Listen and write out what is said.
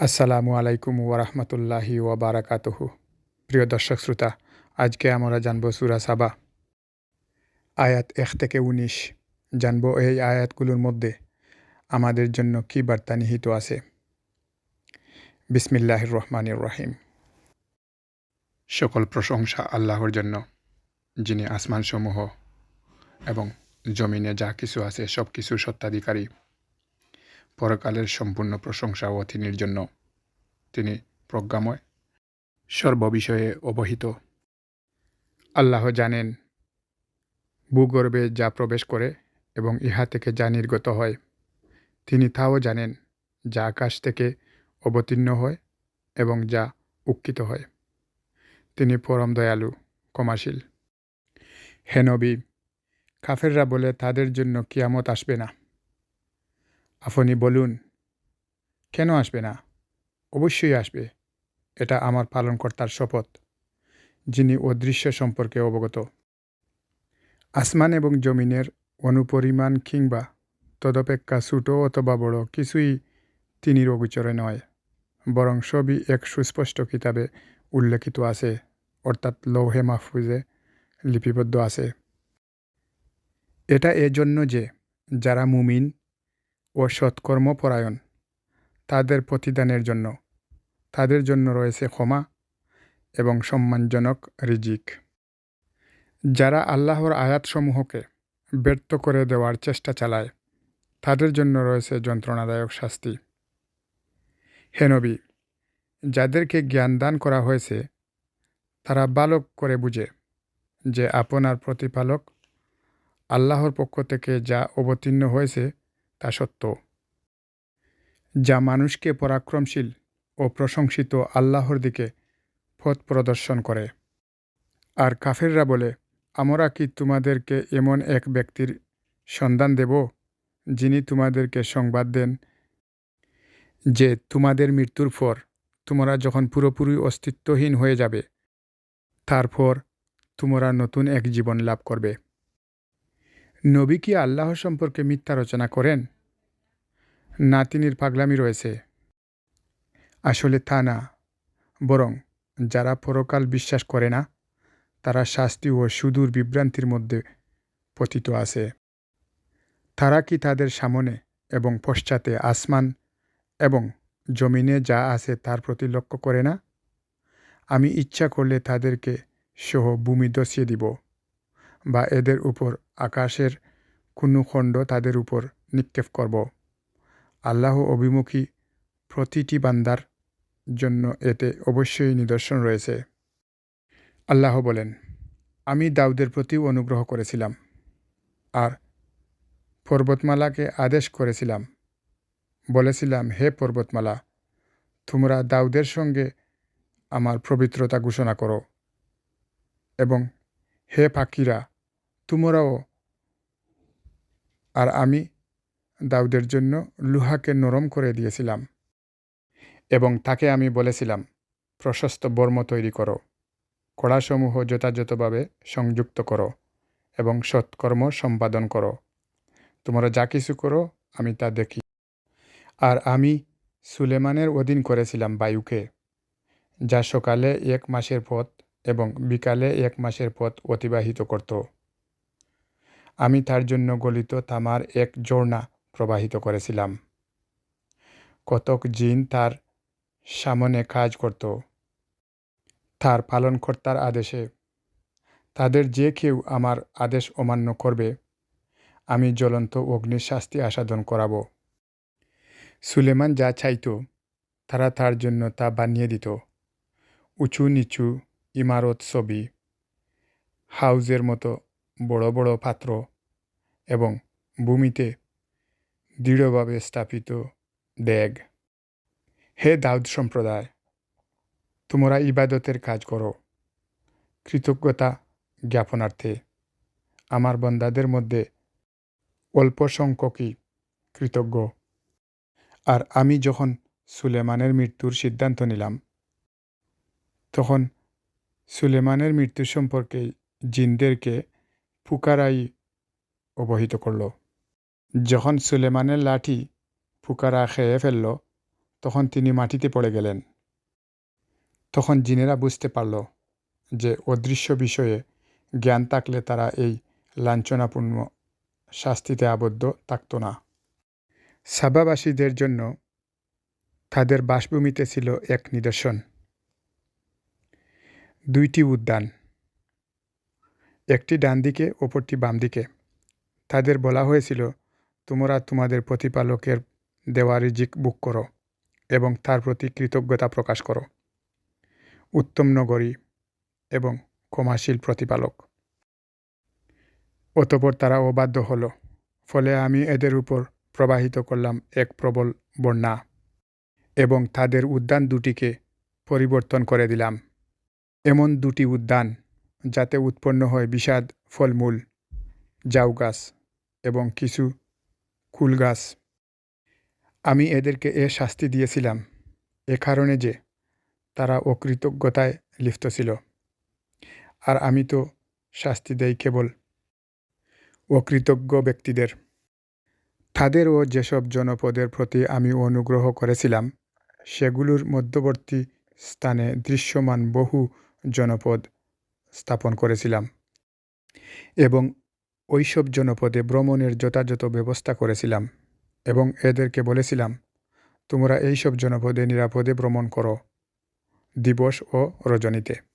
আসসালামু আলাইকুম ওরহমতুল্লাহি ওবরাকাতুহু প্রিয় দর্শক শ্রোতা, আজকে আমরা জানব সুরা সাবা। আয়াত এক থেকে উনিশ। জানব এই আয়াতগুলোর মধ্যে আমাদের জন্য কি বার্তা নিহিত আছে। বিসমিল্লাহ রহমানির রহিম। সকল প্রশংসা আল্লাহর জন্য, যিনি আসমানসমূহ এবং জমিনে যা কিছু আছে সব কিছুর সত্ত্বাধিকারী। পরকালের সম্পূর্ণ প্রশংসা ও তিনির জন্য। তিনি প্রজ্ঞাময়, সর্ববিষয়ে অবহিত। আল্লাহ জানেন, ভূগর্ভে যা প্রবেশ করে এবং ইহা থেকে যা নির্গত হয়, তিনি তাও জানেন যা আকাশ থেকে অবতীর্ণ হয় এবং যা উক্ষিত হয়। তিনি পরম দয়ালু, ক্ষমাশীল। হেনবি কাফেররা বলে, তাদের জন্য কিয়ামত আসবে না। আপনি বলুন, কেন আসবে না? অবশ্যই আসবে, এটা আমার পালনকর্তার শপথ, যিনি অদৃশ্য সম্পর্কে অবগত। আসমান এবং জমিনের অনুপরিমাণ কিংবা তদপেক্ষা ছোটো অথবা বড় কিছুই তিনি অগোচরে নয়, বরং সবই এক সুস্পষ্ট কিতাবে উল্লেখিত আছে, অর্থাৎ লৌহে মাহফুজে লিপিবদ্ধ আছে। এটা এজন্য যে, যারা মুমিন ও সৎকর্মপরায়ণ তাদের প্রতিদানের জন্য। তাদের জন্য রয়েছে ক্ষমা এবং সম্মানজনক রিজিক। যারা আল্লাহর আয়াতসমূহকে ব্যর্থ করে দেওয়ার চেষ্টা চালায়, তাদের জন্য রয়েছে যন্ত্রণাদায়ক শাস্তি। হেনবি যাদেরকে জ্ঞান দান করা হয়েছে, তারা বালক করে বুঝে যে আপনার প্রতিপালক আল্লাহর পক্ষ থেকে যা অবতীর্ণ হয়েছে তা সত্য। যা মানুষকে পরাক্রমশীল ও প্রশংসিত আল্লাহর দিকে পথ প্রদর্শন করে। আর কাফেররা বলে, আমরা কি তোমাদেরকে এমন এক ব্যক্তির সন্ধান দেব, যিনি তোমাদেরকে সংবাদ দেন যে তোমাদের মৃত্যুর পর তোমরা যখন পুরোপুরি অস্তিত্বহীন হয়ে যাবে, তারপর তোমরা নতুন এক জীবন লাভ করবে? নবী কি আল্লাহ সম্পর্কে মিথ্যা রচনা করেন? না তিনির পাগলামি রয়েছে। আসলে তা না। বরং যারা পরকাল বিশ্বাস করে না, তারা শাস্তি ও সুদূর বিভ্রান্তির মধ্যে পতিত আছে। তারা কি তাদের সামনে এবং পশ্চাতে আসমান এবং জমিনে যা আছে তার প্রতি লক্ষ্য করে না? আমি ইচ্ছা করলে তাদেরকে সহ ভূমি দসিয়ে দিব। বা এদের উপর আকাশের কোনো খণ্ড তাদের উপর নিক্ষেপ করব। আল্লাহ অভিমুখী প্রতিটি বান্দার জন্য এতে অবশ্যই নিদর্শন রয়েছে। আল্লাহ বলেন, আমি দাউদের প্রতিও অনুগ্রহ করেছিলাম আর পর্বতমালাকে আদেশ করেছিলাম। বলেছিলাম, হে পর্বতমালা, তোমরা দাউদের সঙ্গে আমার পবিত্রতা ঘোষণা করো এবং হে পাখিরা তোমরাও। আর আমি দাউদের জন্য লুহাকে নরম করে দিয়েছিলাম এবং তাকে আমি বলেছিলাম, প্রশস্ত বর্ম তৈরি করো, কড়াসমূহ যথাযথভাবে সংযুক্ত করো এবং সৎকর্ম সম্পাদন করো। তোমরা যা কিছু করো, আমি তা দেখি। আর আমি সুলেমানের অধীন করেছিলাম বায়ুকে, যা সকালে এক মাসের পথ এবং বিকালে এক মাসের পথ অতিবাহিত করত। আমি তার জন্য গলিত তামার এক জোড়না প্রবাহিত করেছিলাম। কতক জিন তার সামনে কাজ করত। তার পালনকর্তার আদেশে। তাদের যে কেউ আমার আদেশ অমান্য করবে। আমি জ্বলন্ত অগ্নির শাস্তি আসাদন করাব। সুলেমান যা চাইত, তারা তার জন্য তা বানিয়ে দিত। উঁচু নিচু ইমারত ছবি। হাউজের মতো বড় বড় পাত্র এবং ভূমিতে দৃঢ়ভাবে স্থাপিত ড্যাগ হে দাউদ সম্প্রদায়, তোমরা ইবাদতের কাজ করো, কৃতজ্ঞতা জ্ঞাপনার্থে। আমার বন্দাদের মধ্যে অল্প সংখ্যকই কৃতজ্ঞ। আর আমি যখন সুলেমানের মৃত্যুর সিদ্ধান্ত নিলাম, তখন সুলেমানের মৃত্যু সম্পর্কে জিনদেরকে পুকারাই অবহিত করল। যখন সুলেমানের লাঠি ফুকারা খেয়ে ফেলল, তখন তিনি মাটিতে পড়ে গেলেন। তখন জিনেরা বুঝতে পারল যে অদৃশ্য বিষয়ে জ্ঞান থাকলে তারা এই লাঞ্ছনাপূর্ণ শাস্তিতে আবদ্ধ থাকত না। সাবাবাসীদের জন্য তাদের বাসভূমিতে ছিল এক নিদর্শন। দুইটি উদ্যান। একটি ডান দিকে, অপরটি বাম দিকে। তাদের বলা হয়েছিল, তোমরা তোমাদের প্রতিপালকের দেওয়া রিজিক বুক করো এবং তার প্রতি কৃতজ্ঞতা প্রকাশ করো। উত্তম নগরী এবং ক্ষমাশীল প্রতিপালক। অতপর তারা অবাধ্য হলো, ফলে আমি এদের উপর প্রবাহিত করলাম এক প্রবল বন্যা এবং তাদের উদ্যান দুটিকে পরিবর্তন করে দিলাম। এমন দুটি উদ্যান যাতে উৎপন্ন হয় বিষাদ, ফলমূল, জাউ গাছ এবং কিছু কুল গাছ। আমি এদেরকে এ শাস্তি দিয়েছিলাম, এ কারণে যে তারা অকৃতজ্ঞতায় লিপ্ত ছিল। আর আমি তো শাস্তি দেই কেবল অকৃতজ্ঞ ব্যক্তিদের। তাদেরও যেসব জনপদের প্রতি আমি অনুগ্রহ করেছিলাম, সেগুলোর মধ্যবর্তী স্থানে দৃশ্যমান বহু জনপদ স্থাপন করেছিলাম এবং ওইসব জনপদে ভ্রমণের যথাযথ ব্যবস্থা করেছিলাম এবং এদেরকে বলেছিলাম, তোমরা এইসব জনপদে নিরাপদে ভ্রমণ করো, দিবস ও রজনীতে।